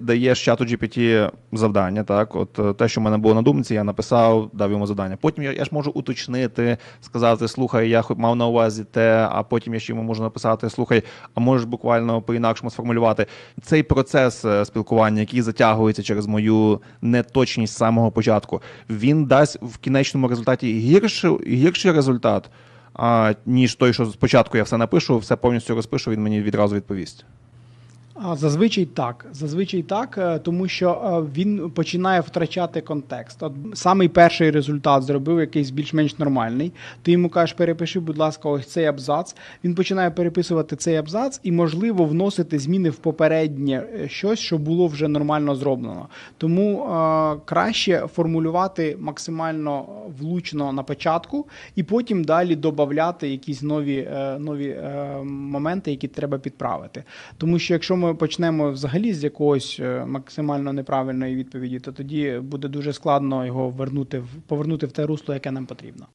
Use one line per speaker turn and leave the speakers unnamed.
даєш чату GPT завдання, так, от е, те, що в мене було на думці, я написав, дав йому завдання. Потім я, я ж можу уточнити, сказати, слухай, я мав на увазі те, а потім я ще йому можу написати, слухай, а можеш буквально по-інакшому сформулювати. Цей процес е, спілкування, який затягується через мою неточність з самого початку, він дасть в кінечному результаті гірший, гірший результат, а, ніж той, що спочатку я все напишу, все повністю розпишу, він мені відразу відповість.
Зазвичай так. Зазвичай так, е, тому що е, він починає втрачати контекст. От самий перший результат зробив якийсь більш-менш нормальний. Ти йому кажеш, перепиши, будь ласка, ось цей абзац. Він починає переписувати цей абзац і, можливо, вносити зміни в попереднє е, щось, що було вже нормально зроблено. Тому е, краще формулювати максимально влучно на початку, і потім далі додати якісь нові, е, нові е, моменти, які треба підправити. Тому що якщо ми почнемо взагалі з якогось е, максимально неправильної відповіді, то тоді буде дуже складно його вернути повернути в те русло, яке нам потрібно.